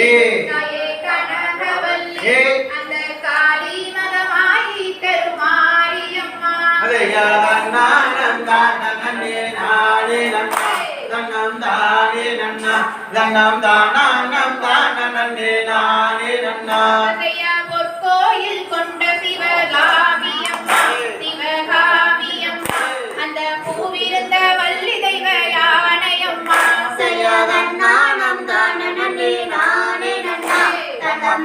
ஏ. கனகவல்லி அந்த காளி நானே நன்னா தன்னம் தானம் தானே நானே நன்னா பொற்கோயில் கொண்ட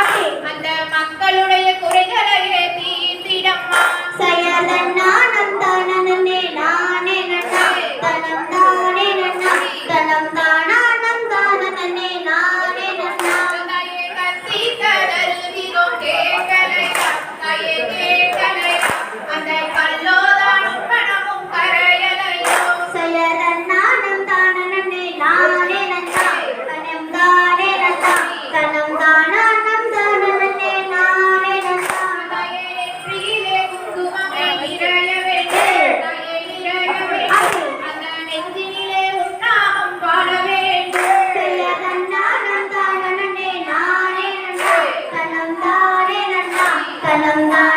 আছে and i'm ananda